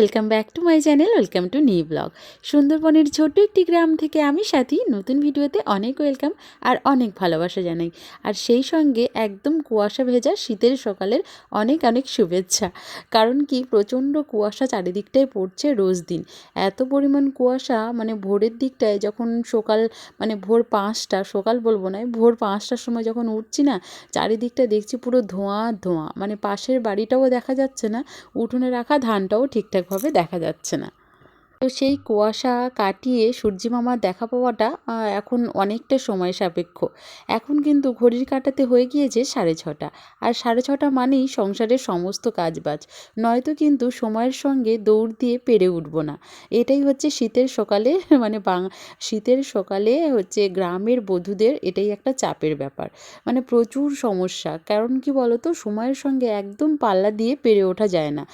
Welcome back to my channel, welcome to new blog. সুন্দরবনের ছোট্ট একটি গ্রাম থেকে আমি সাথী নতুন ভিডিওতে অনেক ওয়েলকাম আর অনেক ভালোবাসা জানাই। আর সেই সঙ্গে একদম কুয়াশা ভেজা শীতের সকালের অনেক অনেক শুভেচ্ছা। কারণ কি, প্রচণ্ড কুয়াশা চারিদিকটায় পড়ছে রোজ দিন। এত পরিমাণ কুয়াশা মানে ভোরের দিকটায় যখন সকাল মানে ভোর পাঁচটা, সকাল বলব না, ভোর পাঁচটার সময় যখন উঠছি না, চারিদিকটা দেখছি পুরো ধোঁয়া ধোঁয়া। মানে পাশের বাড়িটাও দেখা যাচ্ছে না, উঠোনে রাখা ধানটাও ঠিকঠাকভাবে দেখা যাচ্ছে না। তো সেই কুয়াশা কাটিয়ে সূর্যি মামার দেখা পাওয়াটা এখন অনেকটা সময় সাপেক্ষ। এখন কিন্তু ঘড়ির কাটাতে হয়ে গিয়েছে সাড়ে ছটা। আর সাড়ে ছটা মানেই সংসারের সমস্ত কাজবাজ। নয়তো কিন্তু সময়ের সঙ্গে দৌড় দিয়ে পেরে উঠব না। এটাই হচ্ছে শীতের সকালে মানে বাং, শীতের সকালে হচ্ছে গ্রামের বধূদের এটাই একটা চাপের ব্যাপার। মানে প্রচুর সমস্যা। কারণ কি বলতো? সময়ের সঙ্গে একদম পাল্লা দিয়ে পেরে ওঠা যায় না।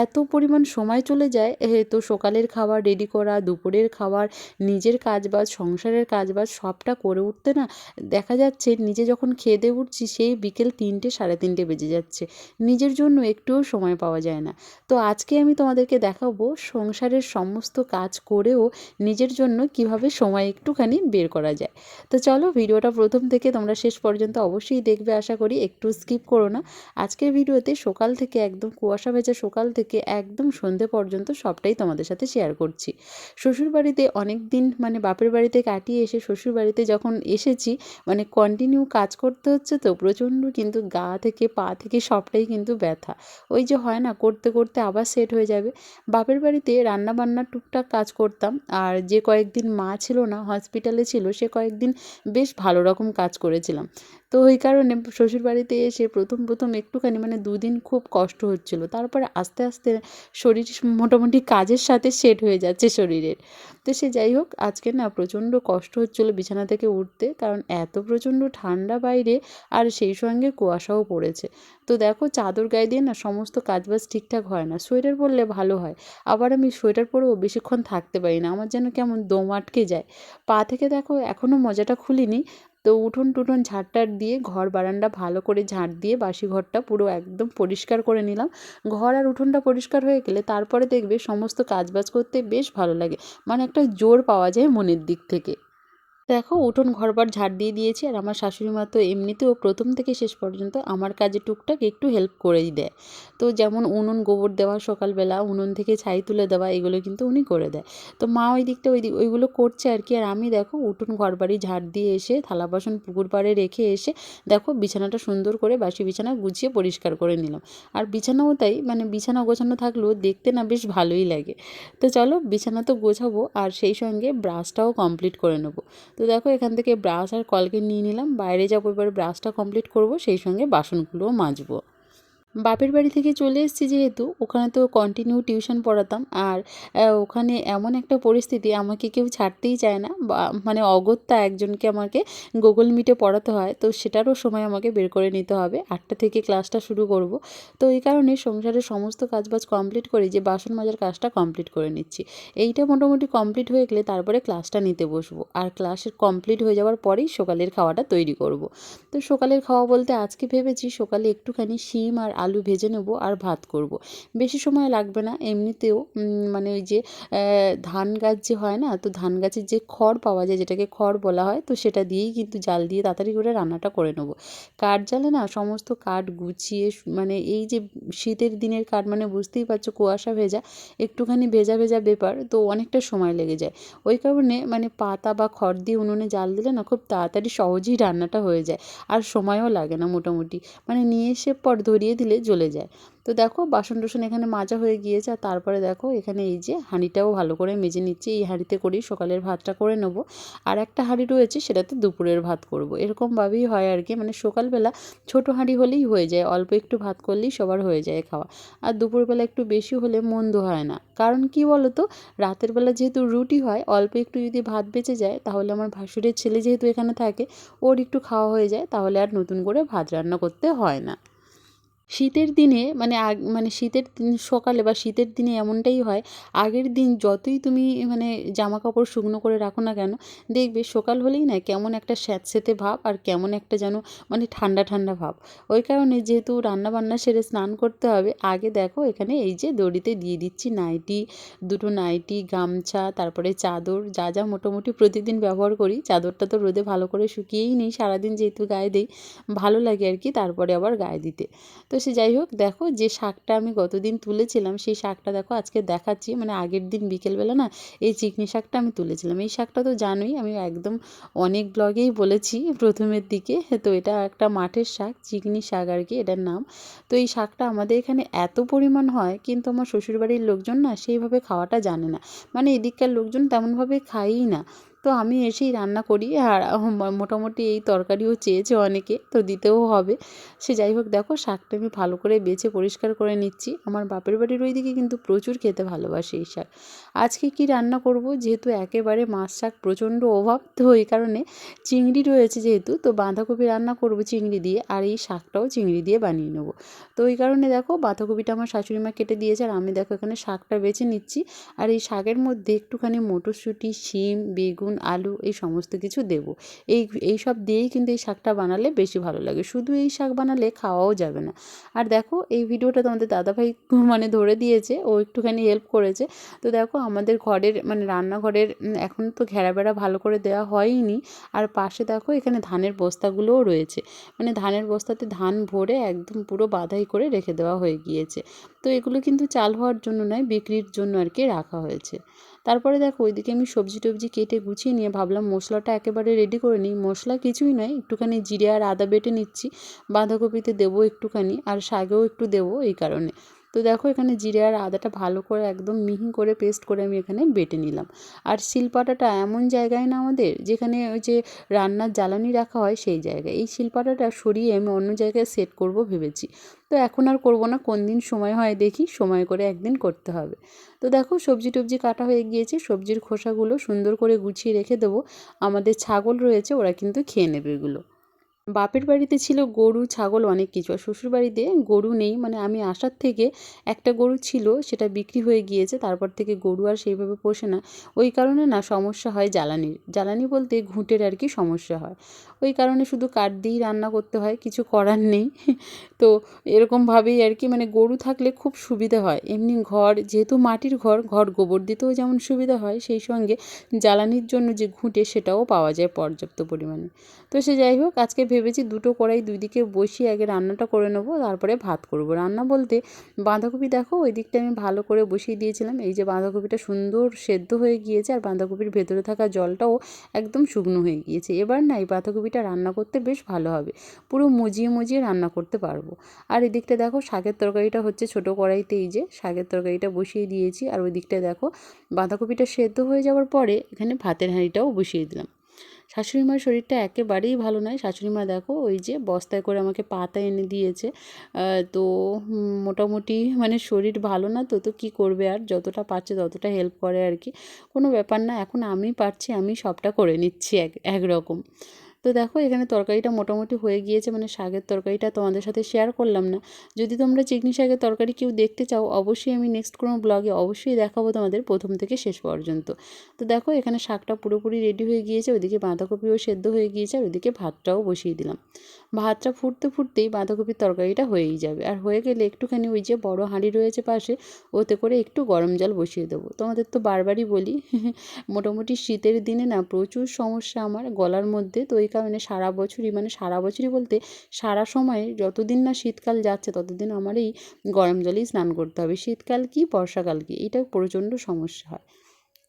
এত পরিমাণ সময় চলে যায় তো সকালের খাবার রেডি করা, দুপুরের খাবার, নিজের কাজবাজ, সংসারের কাজবাজ সবটা করে উঠতে না দেখা যাচ্ছে নিজে যখন খেয়ে দিয়ে উঠছি সেই বিকেল তিনটে, সাড়ে তিনটে বেজে যাচ্ছে। নিজের জন্য একটুও সময় পাওয়া যায় না। তো আজকে আমি তোমাদেরকে দেখাবো সংসারের সমস্ত কাজ করেও নিজের জন্য কীভাবে সময় একটুখানি বের করা যায়। তো চলো ভিডিওটা প্রথম থেকে তোমরা শেষ পর্যন্ত অবশ্যই দেখবে আশা করি, একটু স্কিপ করো না। আজকের ভিডিওতে সকাল থেকে একদম, কুয়াশা ভেজা সকাল থেকে একদম সন্ধে পর্যন্ত সবটাই তোমাদের সাথে শেয়ার করছি। শ্বশুরবাড়িতে অনেক দিন মানে বাপের বাড়িতে কাটিয়ে এসে শ্বশুরবাড়িতে যখন এসেছি মানে কন্টিনিউ কাজ করতে হচ্ছে তো প্রচণ্ড কিন্তু গা থেকে, পা থেকে সবটাই কিন্তু ব্যথা। ওই যে হয় না, করতে করতে আবার সেট হয়ে যাবে। বাপের বাড়িতে রান্না বান্নার টুকটাক কাজ করতাম আর যে কয়েকদিন মা ছিল না হসপিটালে ছিল, সে কয়েকদিন বেশ ভালো রকম কাজ করেছিলাম। তো ওই কারণে শ্বশুরবাড়িতে এসে প্রথম প্রথম একটুখানি মানে দুদিন খুব কষ্ট হচ্ছিল। তারপরে আস্তে আস্তে শরীর মোটামুটি কাজের সাথে সেট হয়ে যাচ্ছে শরীরের। তো সে যাই হোক, আজকে না প্রচণ্ড কষ্ট হচ্ছিল বিছানা থেকে উঠতে, কারণ এত প্রচণ্ড ঠান্ডা বাইরে আর সেই সঙ্গে কুয়াশাও পড়েছে। তো দেখো চাদর গায়ে দিয়ে না সমস্ত কাজবাজ ঠিকঠাক হয় না। সোয়েটার পরলে ভালো হয়। আবার আমি সোয়েটার পরেও বেশিক্ষণ থাকতে পারি না। আমার যেন কেমন দম আটকে যায়। পা থেকে দেখো এখনও মজাটা খুলিনি। তো উঠোন টুঠোন ঝাড়টার দিয়ে ঘর বারান্দা ভালো করে ঝাড় দিয়ে বাসি ঘরটা পুরো একদম পরিষ্কার করে নিলাম। ঘর আর উঠোনটা পরিষ্কার হয়ে গেলে তারপরে দেখবে সমস্ত কাজবাজ করতে বেশ ভালো লাগে। মানে একটা জোর পাওয়া যায় মনের দিক থেকে। দেখো উঠোন ঘরবার ঝাড় দিয়ে দিয়েছি আর আমার শাশুড়ি মা তো এমনিতেও প্রথম থেকে শেষ পর্যন্ত আমার কাজে টুকটাক একটু হেল্প করেই দেয়। তো যেমন উনুন, গোবর দেওয়া, সকালবেলা উনুন থেকে ছাই তুলে দেওয়া, এগুলো কিন্তু উনি করে দেয়। তো মা ওই দিকটা ওই দিক, ওইগুলো করছে আর কি। আর আমি দেখো উঠোন ঘরবাড়ি ঝাড় দিয়ে এসে, থালা বাসন পুকুর পাড়ে রেখে এসে দেখো বিছানাটা সুন্দর করে বাসি বিছানা গুছিয়ে পরিষ্কার করে নিলাম। আর বিছানাও তাই মানে বিছানা গোছানো থাকলেও দেখতে না বেশ ভালোই লাগে। তো চলো বিছানা তো গোছাবো আর সেই সঙ্গে ব্রাশটাও কমপ্লিট করে নেব। তো দেখো এখান থেকে ব্রাশ আর কলকে নিয়ে নিলাম। বাইরে যাব, এবার ব্রাশটা কমপ্লিট করব, সেই সঙ্গে বাসনগুলোও মাজবো। বাপের বাড়ি থেকে চলে এসেছি যেহেতু, ওখানে তো কন্টিনিউ টিউশন পড়াতাম। আর ওখানে এমন একটা পরিস্থিতি, আমাকে কেউ ছাড়তেই চায় না। মানে অগত্যা একজনকে আমাকে গুগল মিটে পড়াতে হয়, তো সেটারও সময় আমাকে বের করে নিতে হবে। আটটা থেকে ক্লাসটা শুরু করব। তো এই কারণে সংসারের সমস্ত কাজবাজ কমপ্লিট করে যে বাসন মাজার কাজটা কমপ্লিট করে নিচ্ছি। এইটা মোটামুটি কমপ্লিট হয়ে গেলে তারপরে ক্লাসটা নিতে বসবো। আর ক্লাসের কমপ্লিট হয়ে যাওয়ার পরেই সকালের খাওয়াটা তৈরি করব। তো সকালের খাওয়া বলতে আজকে ভেবেছি সকালে একটুখানি শিম আর আলু ভেজে নেব আর ভাত করব। বেশি সময় লাগবে না, এমনিতেও মানে ওই যে ধান গাছ যে হয় না, তো ধান গাছের যে খড় পাওয়া যায়, যেটাকে খড় বলা হয়, তো সেটা দিয়েই কিন্তু জাল দিয়ে তাড়াতাড়ি করে রান্নাটা করে নেব। কাঠ জালে না, সমস্ত কাঠ গুছিয়ে মানে এই যে শীতের দিনের কাঠ মানে বুঝতেই পারছ কুয়াশা ভেজা, একটুখানি ভেজা ভেজা ব্যাপার, তো অনেকটা সময় লেগে যায়। ওই কারণে মানে পাতা বা খড় দিয়ে উনুনে জাল দিলে না, খুব তাড়াতাড়ি সহজেই রান্নাটা হয়ে যায়, আর সময়ও লাগে না মোটামুটি। মানে নিয়ে এসে পর ধরিয়ে দিলে জ্বলে যায়। তো দেখো বাসন টাসন এখানে মাজা হয়ে গিয়েছে আর তারপরে দেখো এখানে এই যে হাঁড়িটাও ভালো করে মেজে নিচ্ছি। এই হাঁড়িতে করেই সকালের ভাতটা করে নেব। আর একটা হাঁড়ি রয়েছে সেটাতে দুপুরের ভাত করব। এরকমভাবেই হয় আর কি। মানে সকালবেলা ছোটো হাঁড়ি হলেই হয়ে যায়। অল্প একটু ভাত করলেই সবার হয়ে যায় খাওয়া। আর দুপুরবেলা একটু বেশি হলে মন্দ হয় না। কারণ কি বলো তো রাতের বেলা যেহেতু রুটি হয়, অল্প একটু যদি ভাত বেঁচে যায়, তাহলে আমার ভাসুরের ছেলে যেহেতু এখানে থাকে, ওর একটু খাওয়া হয়ে যায়, তাহলে আর নতুন করে ভাত রান্না করতে হয় না। শীতের দিনে মানে মানে শীতের সকালে বা শীতের দিনে এমনটাই হয়, আগের দিন যতই তুমি মানে জামা কাপড় শুকনো করে রাখো না কেন, দেখবে সকাল হলেই না কেমন একটা স্যাঁতসেঁতে ভাব আর কেমন একটা যেন মানে ঠান্ডা ঠান্ডা ভাব। ওই কারণে যেহেতু রান্না বান্না সেরে স্নান করতে হবে, আগে দেখো এখানে এই যে দড়িতে দিয়ে দিচ্ছি নাইটি, দুটো নাইটি, গামছা, তারপরে চাদর, যা যা মোটামুটি প্রতিদিন ব্যবহার করি, চাদরটা তো রোদে ভালো করে শুকিয়েই নিই, সারাদিন যেহেতু গায়ে দিই, ভালো লাগে আর কি তারপরে আবার গায়ে দিতে। তো সে যাই হোক, দেখো যে শাকটা আমি গতদিন তুলেছিলাম, সেই শাকটা দেখো আজকে দেখাচ্ছি। মানে আগের দিন বিকেলবেলা না এই চিকনি শাকটা আমি তুলেছিলাম। এই শাকটা তো জানোই, আমি একদম অনেক ব্লগেই বলেছি প্রথমের দিকে। তো এটা একটা মাঠের শাক, চিকনি শাক আর কি এটার নাম। তো এই শাকটা আমাদের এখানে এত পরিমাণ হয়, কিন্তু আমার শ্বশুরবাড়ির লোকজন না সেইভাবে খাওয়াটা জানে না। মানে এদিককার লোকজন তেমনভাবে খায়ই না। তো আমি এসেই রান্না করি আর মোটামুটি এই তরকারিও চেয়েছে অনেকে, তো দিতেও হবে। সে যাই হোক, দেখো শাকটা আমি ভালো করে বেছে পরিষ্কার করে নিচ্ছি। আমার বাপের বাড়ির ওইদিকে কিন্তু প্রচুর খেতে ভালোবাসে এই শাক। আজকে কি রান্না করব? যেহেতু একেবারে মাছ শাক প্রচণ্ড অভাব, তো এই কারণে চিংড়ি রয়েছে যেহেতু, তো বাঁধাকপি রান্না করব চিংড়ি দিয়ে আর এই শাকটাও চিংড়ি দিয়ে বানিয়ে নেব। তো ওই কারণে দেখো বাঁধাকপিটা আমার শাশুড়ি মা কেটে দিয়েছে আর আমি দেখো এখানে শাকটা বেছে নিচ্ছি। আর এই শাকের মধ্যে একটুখানি মটরশুঁটি, শিম, বেগুন আলু এই সমস্ত কিছু দেবো। এই এই সব দিয়েই কিন্তু এই শাকটা বানালে বেশি ভালো লাগে। শুধু এই শাক বানালে খাওয়াও যাবে না। আর দেখো, এই ভিডিওটা তোমাদের দাদাভাই মানে ধরে দিয়েছে, ও একটুখানি হেল্প করেছে। তো দেখো, আমাদের ঘরের মানে রান্নাঘরের এখন তো ঘেরা বেড়া ভালো করে দেওয়া হয়নি আর পাশে দেখো, এখানে ধানের বস্তাগুলোও রয়েছে। মানে ধানের বস্তাতে ধান ভরে একদম পুরো বাধাই করে রেখে দেওয়া হয়ে গিয়েছে। তো এগুলো কিন্তু চাল হওয়ার জন্য নয়, বিক্রির জন্য আর কি রাখা হয়েছে। তারপরে দেখো ওইদিকে আমি সবজি টবজি কেটে গুছিয়ে নিয়ে ভাবলাম মশলাটা একেবারে রেডি করে নিই। মশলা কিছুই নয়, একটুখানি জিরে আর আদা বেটে নিচ্ছি, বাঁধাকপিতে দেবো একটুখানি আর শাকেও একটু দেবো এই কারণে। তো দেখো এখানে জিরে আর আদাটা ভালো করে একদম মিহি করে পেস্ট করে আমি এখানে বেটে নিলাম। আর শিলপাটাটা এমন জায়গায় না আমাদের যেখানে ওই যে রান্নার জ্বালানি রাখা হয় সেই জায়গায়। এই শিলপাটাটা সরিয়ে আমি অন্য জায়গায় সেট করব ভেবেছি। তো এখন আর করব না, কোন দিন সময় হয় দেখি, সময় করে একদিন করতে হবে। তো দেখো সবজি টবজি কাটা হয়ে গিয়েছে, সবজির খোসাগুলো সুন্দর করে গুছিয়ে রেখে দেবো। আমাদের ছাগল রয়েছে, ওরা কিন্তু খেয়ে নেবে এগুলো। বাপের বাড়িতে ছিল গরু, ছাগল অনেক কিছু। আর শ্বশুর বাড়িতে গরু নেই। মানে আমি আসার থেকে একটা গরু ছিল, সেটা বিক্রি হয়ে গিয়েছে। তারপর থেকে গরু আর সেইভাবে পোষে না। ওই কারণে না সমস্যা হয় জ্বালানির। জ্বালানি বলতে ঘুঁটের আর কি সমস্যা হয়। ওই কারণে শুধু কাঠ দিয়েই রান্না করতে হয়, কিছু করার নেই। তো এরকমভাবেই আর কি মানে গরু থাকলে খুব সুবিধা হয়। এমনি ঘর, যেহেতু মাটির ঘর ঘর গোবর দিতেও যেমন সুবিধা হয়, সেই সঙ্গে জ্বালানির জন্য যে ঘুঁটে সেটাও পাওয়া যায় পর্যাপ্ত পরিমাণে। তো সে যাই হোক, আজকে ভেবেছি দুটো কড়াই দুই দিকে বসিয়ে আগে রান্নাটা করে নেব, তারপরে ভাত করব। রান্না বলতে বাঁধাকপি দেখো, ওই দিকটা আমি ভালো করে বসিয়ে দিয়েছিলাম। এই যে বাঁধাকপিটা সুন্দর সেদ্ধ হয়ে গিয়েছে, আর বাঁধাকপির ভেতরে থাকা জলটাও একদম শুকনো হয়ে গিয়েছে। এবার না এই বাঁধাকপিটা রান্না করতে বেশ ভালো হবে। পুরো মজিয়ে মজিয়ে রান্না করতে পারব। আর এদিকটা দেখো শাকের তরকারিটা হচ্ছে ছোটো কড়াইতে এই যে শাকের তরকারিটা বসিয়ে দিয়েছি। আর ওই দিকটা দেখো বাঁধাকপিটা সেদ্ধ হয়ে যাওয়ার পরে এখানে ভাতের হাঁড়িটাও বসিয়ে দিলাম। শাশুড়ি মার শরীরটা একেবারেই ভালো নয়। শাশুড়ি মা দেখো ওই যে বস্তায় করে আমাকে পাতা এনে দিয়েছে। তো মোটামুটি মানে শরীর ভালো না তো তো কী করবে আর? যতটা পারছে ততটা হেল্প করে আর কি। কোনো ব্যাপার না, এখন আমি পারছি, আমি সবটা করে নিচ্ছি এক, একরকম। তো দেখো এখানে তরকারিটা মোটামুটি হয়ে গিয়েছে মানে শাকের তরকারিটা তোমাদের সাথে শেয়ার করলাম না। যদি তোমরা চিকনি শাকের তরকারি কেউ দেখতে চাও, অবশ্যই আমি নেক্সট কোনো ব্লগে অবশ্যই দেখাবো তোমাদের প্রথম থেকে শেষ পর্যন্ত। তো দেখো এখানে শাকটা পুরোপুরি রেডি হয়ে গিয়েছে, ওইদিকে বাঁধাকপিও সেদ্ধ হয়ে গিয়েছে, আর ওইদিকে ভাতটাও বসিয়ে দিলাম। ভাতটা ফুটতে ফুটতেই বাঁধাকপির তরকারিটা হয়েই যাবে। আর হয়ে গেলে একটুখানি ওই যে বড় হাঁড়ি রয়েছে পাশে, ওতে করে একটু গরম জল বসিয়ে দেবো। তোমাদের তো বারবারই বলি, মোটামুটি শীতের দিনে না প্রচুর সমস্যা আমার গলার মধ্যে, তো ওই কারণে সারা বছরই মানে সারা বছরই বলতে সারা সময় যতদিন না শীতকাল যাচ্ছে ততদিন আমার এই গরম জলেই স্নান করতে হবে। শীতকাল কি, বর্ষাকাল কি এটা প্রচণ্ড সমস্যা হয়।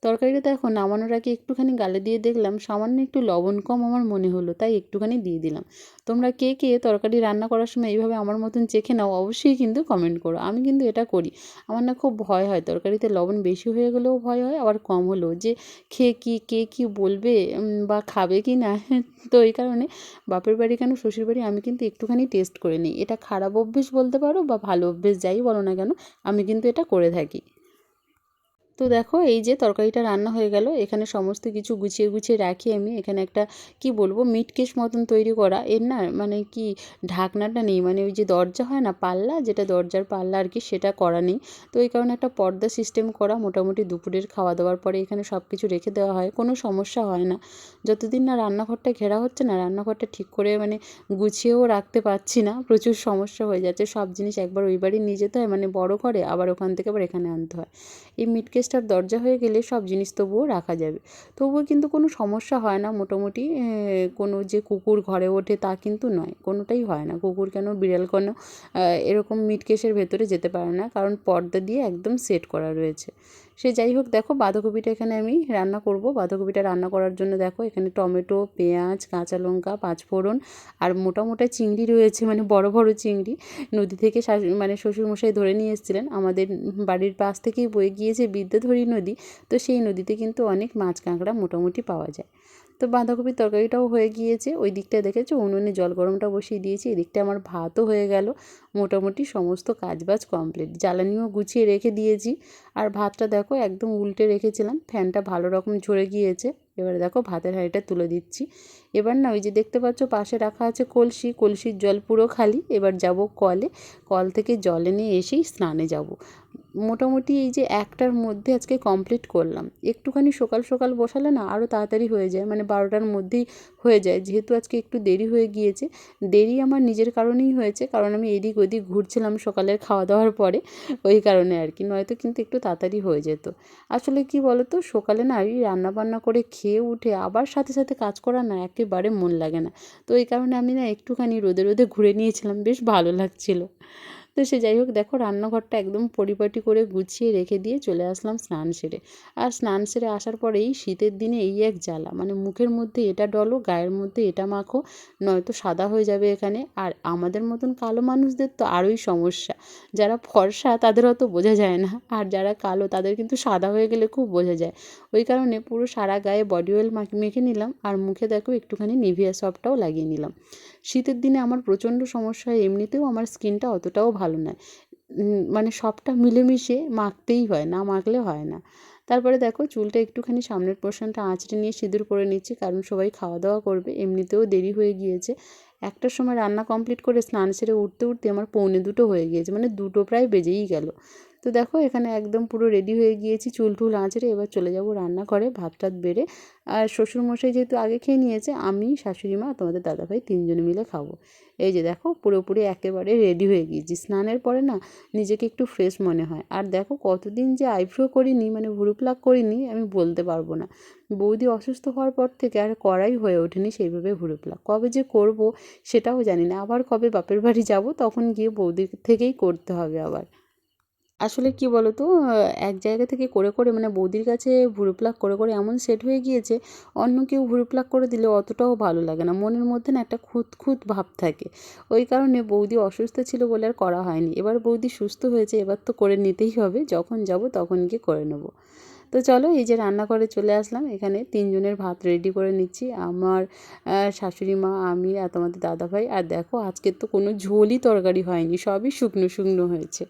তরকারিটা দেখো নামানোর আগে একটুখানি গালে দিয়ে দেখলাম, সামান্য একটু লবণ কম আমার মনে হলো, তাই একটুখানি দিয়ে দিলাম। তোমরা কে কে তরকারি রান্না করার সময় এইভাবে আমার মতন চেখে নাও, অবশ্যই কিন্তু কমেন্ট করো। আমি কিন্তু এটা করি। আমার না খুব ভয় হয়, তরকারিতে লবণ বেশি হয়ে গেলেও ভয় হয়, আবার কম হলেও। যে খেয়ে কি, কে কি বলবে বা খাবে কি না, তো এই কারণে বাপের বাড়ি কেন, শ্বশুর বাড়ি আমি কিন্তু একটুখানি টেস্ট করে নিই। এটা খারাপ অভ্যেস বলতে পারো বা ভালো অভ্যেস যাই বলো না কেন, আমি কিন্তু এটা করে থাকি। তো দেখো, এই যে তরকারিটা রান্না হয়ে গেল, এখানে সমস্ত কিছু গুছিয়ে গুছিয়ে রাখি আমি। এখানে একটা, কি বলব মিট কেস মতন তৈরি করা। এর না মানে কি, ঢাকনাটা নেই মানে ওই যে দরজা হয় না, পাল্লা, যেটা দরজার পাল্লা আর কি, সেটা করা নেই। তো এই কারণে একটা পর্দা সিস্টেম করা, মোটামুটি দুপুরের খাওয়া দাওয়ার পরে এখানে সব কিছু রেখে দেওয়া হয়, কোনো সমস্যা হয় না। যতদিন না রান্নাঘরটা ঘেরা হচ্ছে না, রান্নাঘরটা ঠিক করে মানে গুছিয়েও রাখতে পারছি না, প্রচুর সমস্যা হয়ে যাচ্ছে। সব জিনিস একবার ওই বাড়ি নিয়ে যেতে হয় মানে বড় করে আবার ওখান থেকে আবার এখানে আনতে হয়। এই মিট কেসটার দরজা হয়ে গেলে সব জিনিস তবুও রাখা যাবে। তবুও কিন্তু কোনো সমস্যা হয় না মোটামুটি কোনো যে কুকুর ঘরে ওঠে তা কিন্তু নয়, কোনোটাই হয় না। কুকুর কেন, বিড়াল কেন এরকম মিটকেশের ভেতরে যেতে পারে না, কারণ পর্দা দিয়ে একদম সেট করা রয়েছে। সে যাই হোক, দেখো বাঁধাকপিটা এখানে আমি রান্না করব। বাঁধাকপিটা রান্না করার জন্য দেখো এখানে টমেটো, পেঁয়াজ, কাঁচা লঙ্কা, পাঁচফোড়ন আর মোটা মোটা চিংড়ি রয়েছে মানে বড় বড় চিংড়ি। নদী থেকে মানে শ্বশুরমশাই ধরে নিয়ে এসেছিলেন। আমাদের বাড়ির পাশ থেকেই বয়ে গিয়েছে বিদ্যাধরী নদী। তো সেই নদীতে কিন্তু অনেক মাছ কাঁকড়া মোটামুটি পাওয়া যায়। তো বাঁধাকপির তরকারিটাও হয়ে গিয়েছে। ওই দিকটা দেখেছ? উনুনে জল গরমটা বসিয়ে দিয়েছি। এদিকটা আমার ভাতও হয়ে গেল। মোটামুটি সমস্ত কাজবাজ কমপ্লিট। জ্বালানিও গুছিয়ে রেখে দিয়েছি। আর ভাতটা দেখো, একদম উল্টে রেখেছিলাম। ফ্যানটা ভালো রকম ঝরে গিয়েছে। এবারে দেখো, ভাতের হাঁড়িটা তুলে দিচ্ছি। এবার না, ওই যে দেখতে পাচ্ছ, পাশে রাখা আছে কলসি। কলসির জল পুরো খালি। এবার যাব কলে। কল থেকে জল এনে এসেই স্নানে যাব। মোটামুটি এই যে একটার মধ্যে আজকে কমপ্লিট করলাম। একটুখানি সকাল সকাল বসালে না আরও তাড়াতাড়ি হয়ে যায় মানে বারোটার মধ্যেই হয়ে যায়। যেহেতু আজকে একটু দেরি হয়ে গিয়েছে, দেরি আমার নিজের কারণেই হয়েছে, কারণ আমি এদিক ওদিক ঘুরছিলাম সকালের খাওয়া দাওয়ার পরে, ওই কারণে আর কি। নয়তো কিন্তু একটু তাড়াতাড়ি হয়ে যেত। আসলে কি বলতো, সকালে না এই রান্না বান্না করে খেয়ে উঠে আবার সাথে সাথে কাজ করা না একেবারে মন লাগে না। তো এই কারণে আমি না একটুখানি রোদে রোদে ঘুরে নিয়েছিলাম, বেশ ভালো লাগছিল। তো সে যাই হোক, দেখো রান্নাঘরটা একদম পরিপাটি করে গুছিয়ে রেখে দিয়ে চলে আসলাম স্নান সেরে। আর স্নান সেরে আসার পরেই শীতের দিনে এই এক জ্বালা মানে মুখের মধ্যে এটা ডলো, গায়ের মধ্যে এটা মাখো, নয়তো সাদা হয়ে যাবে এখানে। আর আমাদের মতন কালো মানুষদের তো আরোই সমস্যা। যারা ফর্সা তাদের অত বোঝা যায় না, আর যারা কালো তাদের কিন্তু সাদা হয়ে গেলে খুব বোঝা যায়। ওই কারণে পুরো সারা গায়ে বডি অয়েল মেখে নিলাম, আর মুখে দেখো একটুখানি নিভিয়া সফটটাও লাগিয়ে নিলাম। শীতের দিনে আমার প্রচণ্ড সমস্যা হয়, এমনিতেও আমার স্কিনটা অতটাও ভালো নয়। মানে সবটা মিলেমিশে মাখতেই হয় না, মাখলে হয় না। তারপরে দেখো চুলটা একটুখানি সামনের পোর্শনটা আঁচড়ে নিয়ে সিঁদুর করে নিচ্ছি, কারণ সবাই খাওয়া দাওয়া করবে, এমনিতেও দেরি হয়ে গিয়েছে। একটার সময় রান্না কমপ্লিট করে স্নান সেরে উঠতে উঠতে আমার পৌনে দুটো হয়ে গিয়েছে মানে দুটো প্রায় বেজেই গেল। তো দেখো এখানে একদম পুরো রেডি হয়ে গিয়েছি, চুল টুল আঁচড়ে এবার চলে যাব রান্নাঘরে ভাত টাত বেড়ে। আর শ্বশুরমশাই যেহেতু আগে খেয়ে নিয়েছে, আমি, শাশুড়ি মা, তোমাদের দাদাভাই তিনজনে মিলে খাব। এই যে দেখো পুরোপুরি একেবারে রেডি হয়ে গিয়েছি। স্নানের পরে না নিজেকে একটু ফ্রেশ মনে হয়। আর দেখো কতদিন যে আইব্রো করিনি মানে ভুরু প্লাক করিনি, আমি বলতে পারব না। বৌদি অসুস্থ হওয়ার পর থেকে আর করাই হয়ে ওঠেনি সেইভাবে ভুরু প্লাক কবে যে করব সেটাও জানি না। আবার কবে বাপের বাড়ি যাব, তখন গিয়ে বৌদির থেকেই করতে হবে আবার। আসলে কি বলো তো এক জায়গা থেকে করে করে মানে বৌদির কাছে ভুরু প্লাক করে করে এমন সেট হয়ে গিয়েছে, অন্য কেউ ভুরু প্লাক করে দিলে অতটাও ভালো লাগে না। মনের মধ্যে না একটা খুঁত খুঁত ভাব থাকে। ওই কারণে বৌদি অসুস্থ ছিল বলে আর করা হয়নি। এবার বৌদি সুস্থ হয়েছে, এবার তো করে নিতেই হবে। যখন যাব তখন গিয়ে করে নেব। তো চলো, এই যে রান্না করে চলে আসলাম। এখানে তিনজনের ভাত রেডি করে নিচ্ছি। আমার শাশুড়ি মা, আমি আর তোমাদের দাদাভাই। আর দেখো আজকের তো কোনো ঝোলই তরকারি হয়নি। সবই শুকনো শুকনো হয়েছে।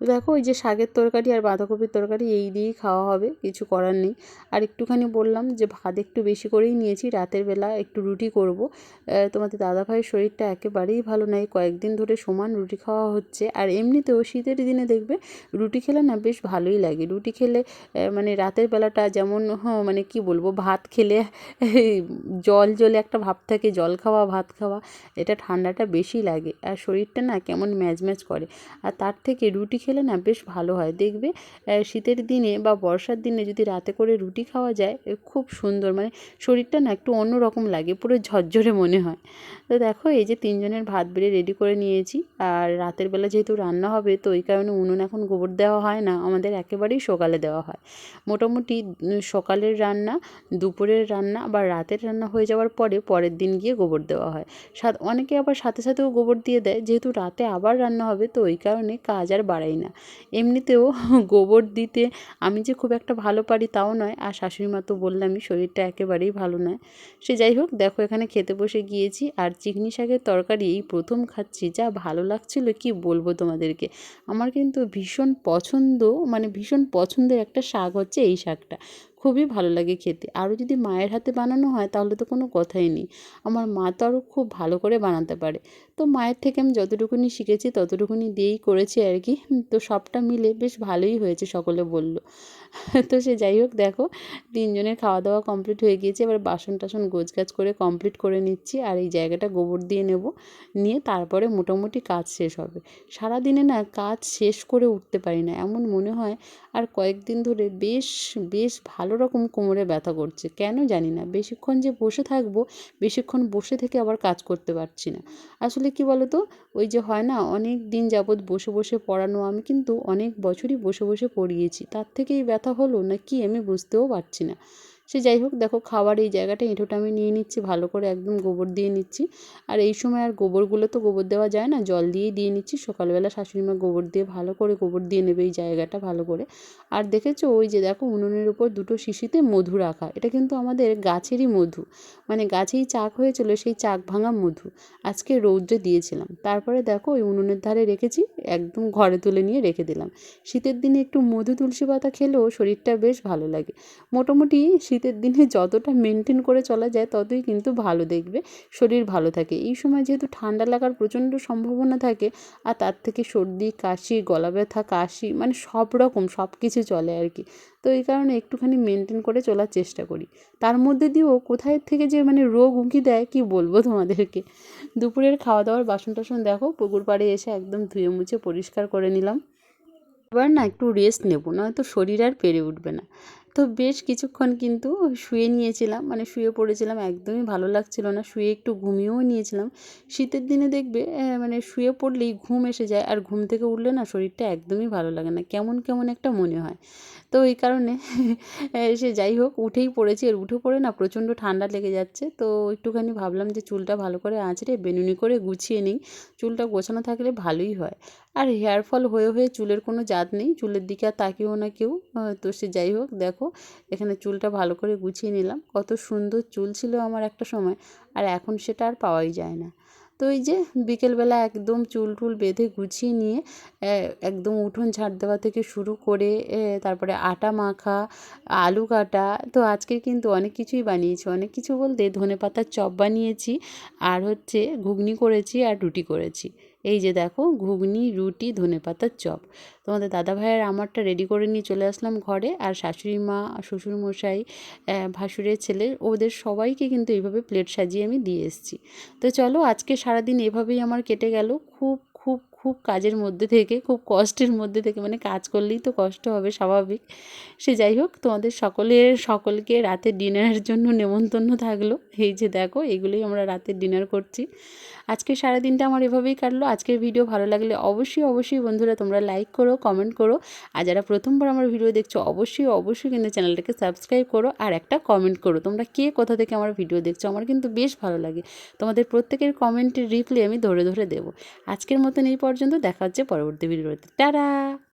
দেখো, ওই যে শাকের তরকারি আর বাঁধাকপির তরকারি এই দিয়েই খাওয়া হবে, কিছু করার নেই। আর একটুখানি বললাম যে ভাত একটু বেশি করেই নিয়েছি, রাতের বেলা একটু রুটি করব। তোমাদের দাদাভাইয়ের শরীরটা একেবারেই ভালো নাই, কয়েকদিন ধরে সমান রুটি খাওয়া হচ্ছে। আর এমনিতেও শীতের দিনে দেখবে রুটি খেলে না বেশ ভালোই লাগে। রুটি খেলে মানে রাতের বেলাটা যেমন মানে কি বলব, ভাত খেলে জল জলে একটা ভাব থাকে, জল খাওয়া, ভাত খাওয়া, এটা ঠান্ডাটা বেশি লাগে। আর শরীরটা না কেমন ম্যাজ ম্যাজ করে। আর তার থেকে রুটি খেলে না বেশ ভালো হয়। দেখবে শীতের দিনে বা বর্ষার দিনে যদি রাতে করে রুটি খাওয়া যায় খুব সুন্দর। মানে শরীরটা না একটু অন্য রকম লাগে, পুরো ঝরঝরে মনে হয়। তো দেখো, এই যে তিনজনের ভাত বেড়ে রেডি করে নিয়েছি। আর রাতের বেলা যেহেতু রান্না হবে, তো ওই কারণে উনুন এখন গোবর দেওয়া হয় না, আমাদের একেবারেই সকালে দেওয়া হয়। মোটামুটি সকালের রান্না, দুপুরের রান্না বা রাতের রান্না হয়ে যাওয়ার পরে পরের দিন গিয়ে গোবর দেওয়া হয়। অনেকে আবার সাথে সাথেও গোবর দিয়ে দেয়, যেহেতু রাতে আবার রান্না হবে, তো ওই কারণে কাজ আর বাড়ায়নি না। এমনিতেও গোবর দিতে আমি যে খুব একটা ভালো পারি তাও নয়, আর শাশুড়ি মা তো বললামই শরীরটা একেবারেই ভালো নয়। সে যাই হোক, দেখো এখানে খেতে বসে গিয়েছি, আর চিকনি শাকের তরকারি এই প্রথম খাচ্ছি, যা ভালো লাগছিল কি বলব তোমাদেরকে। আমার কিন্তু ভীষণ পছন্দ মানে ভীষণ পছন্দের একটা শাক হচ্ছে এই শাকটা। খুবই ভালো লাগে খেতে। আরও যদি মায়ের হাতে বানানো হয়, তাহলে তো কোনো কথাই নেই। আমার মা তো আরও খুব ভালো করে বানাতে পারে। তো মায়ের থেকে আমি যতটুকুনি শিখেছি, ততটুকুনি দিয়েই করেছি আর কি। তো সবটা মিলে বেশ ভালোই হয়েছে, সকলে বলল। তো সে যাই হোক, দেখো, তিনজনের খাওয়া দাওয়া কমপ্লিট হয়ে গিয়েছে। এবার বাসন টাসন গোছগাছ করে কমপ্লিট করে নিচ্ছি আর এই জায়গাটা গোবর দিয়ে নেব। নিয়ে তারপরে মোটামুটি কাজ শেষ হবে। সারাদিনে না কাজ শেষ করে উঠতে পারি না, এমন মনে হয়। আর কয়েকদিন ধরে বেশ বেশ ভালো রকম কোমরে ব্যথা করছে। কেন জানি না, বেশিক্ষণ যে বসে থাকব, বেশিক্ষণ বসে থেকে আবার কাজ করতে পারছি না। আসলে কি বলো তো ওই যে হয় না, অনেক দিন যাবৎ বসে বসে পড়ানো আমি কিন্তু অনেক বছরই বসে বসে পড়িয়েছি। তার থেকেই ব্যথা হলো না কি আমি বুঝতেও পারছি না। সে যাই হোক, দেখো খাবার এই জায়গাটা এঁঠোটা আমি নিয়ে নিচ্ছি, ভালো করে একদম গোবর দিয়ে নিচ্ছি। আর এই সময় আর গোবরগুলো তো গোবর দেওয়া যায় না, জল দিয়েই দিয়ে নিচ্ছি। সকালবেলা শাশুড়ি মা গোবর দিয়ে ভালো করে গোবর দিয়ে নেবে এই জায়গাটা ভালো করে। আর দেখেছ ওই যে দেখো উনুনের উপর দুটো শিশিতে মধু রাখা, এটা কিন্তু আমাদের গাছেরই মধু। মানে গাছেই চাক হয়েছিল সেই চাক ভাঙা মধু। আজকে রৌদ্রে দিয়েছিলাম, তারপরে দেখো ওই উনুনের ধারে রেখেছি, একদম ঘরে তুলে নিয়ে রেখে দিলাম। শীতের দিনে একটু মধু তুলসী পাতা খেলেও শরীরটা বেশ ভালো লাগে। মোটামুটি শীতের দিনে যতটা মেনটেন করে চলা যায় ততই কিন্তু ভালো দেখবে, শরীর ভালো থাকে। এই সময় যেহেতু ঠান্ডা লাগার প্রচণ্ড সম্ভাবনা থাকে আর তার থেকে সর্দি, কাশি গলা ব্যথা কাশি মানে সব রকম সব কিছু চলে আর কি। তো এই কারণে একটুখানি মেনটেন করে চলার চেষ্টা করি। তার মধ্যে দিয়েও কোথায় থেকে যে মানে রোগ উঁকি দেয় কি বলব তোমাদেরকে? দুপুরের খাওয়া দাওয়ার বাসন টাসন দেখো, পুকুর পাড়ে এসে একদম ধুয়ে মুছে পরিষ্কার করে নিলাম। এবার না একটু রেস্ট নেব, নয়তো শরীর আর পেরে উঠবে না। তো বেশ কিছুক্ষণ কিন্তু শুয়ে নিয়েছিলাম। মানে শুয়ে পড়েছিলাম, একদমই ভালো লাগছিল না। শুয়ে একটু ঘুমিয়েও নিয়েছিলাম। শীতের দিনে দেখবে মানে শুয়ে পড়লেই ঘুম এসে যায়। আর ঘুম থেকে উঠলে না শরীরটা একদমই ভালো লাগে না। কেমন কেমন একটা মনে হয়। তো এই কারণে সে যাই হোক উঠেই পড়েছি আর উঠে পড়ে না প্রচণ্ড ঠান্ডা লেগে যাচ্ছে। তো একটুখানি ভাবলাম যে চুলটা ভালো করে আঁচড়ে বেনুনি করে গুছিয়ে নিই। চুলটা গোছানো থাকলে ভালোই হয়। আর হেয়ার ফল হয়ে হয়ে চুলের কোনো জাত নেই। চুলের দিকে আর তাকিয়েও না কেউ। তো সে যাই হোক দেখো এখানে চুলটা ভালো করে গুছিয়ে নিলাম। কত সুন্দর চুল ছিল আমার একটা সময়। আর এখন সেটা আর পাওয়াই যায় না। তো ওই যে বিকেলবেলা একদম চুল টুল বেঁধে গুছিয়ে নিয়ে একদম উঠোন ঝাড় দেওয়া থেকে শুরু করে তারপরে আটা মাখা, আলু কাটা, তো আজকে কিন্তু অনেক কিছুই বানিয়েছি। অনেক কিছু বলতে ধনে পাতার চপ বানিয়েছি, আর হচ্ছে ঘুগনি করেছি আর রুটি করেছি। এই যে দেখো, ঘুগনি, রুটি ধনে পাতার চপ। তোমাদের দাদা ভাইয়ের আমারটা রেডি করে নিয়ে চলে আসলাম ঘরে আর শাশুড়ি মা শ্বশুরমশাই ভাসুরের ছেলে, ওদের সবাইকে কিন্তু এইভাবে প্লেট সাজিয়ে আমি দিয়ে এসেছি। তো চলো, আজকে সারাদিন এভাবেই আমার কেটে গেল। খুব খুব খুব কাজের মধ্যে থেকে, খুব কষ্টের মধ্যে থেকে মানে কাজ করলেই তো কষ্ট হবে, স্বাভাবিক। সে যাই হোক, তোমাদের সকলের, সকলকে রাতের ডিনারের জন্য নেমন্তন্ন থাকল। এই যে দেখো, এগুলোই আমরা রাতের ডিনার করছি। আজকে সারা দিনটা আমার এভাবেই কাটলো। আজকের ভিডিও ভালো লাগলে অবশ্যই অবশ্যই বন্ধুরা তোমরা লাইক করো কমেন্ট করো। আর যারা প্রথমবার আমার ভিডিও দেখছ, অবশ্যই অবশ্যই কিন্তু চ্যানেলটাকে সাবস্ক্রাইব করো আর একটা কমেন্ট করো। তোমরা কে, কোথা থেকে আমার ভিডিও দেখছ? আমার কিন্তু বেশ ভালো লাগে। তোমাদের প্রত্যেকের কমেন্টের রিপ্লাই আমি ধরে ধরে দেবো। আজকের মতন এই পর্যন্ত। দেখা হচ্ছে পরবর্তী ভিডিওতে টাটা!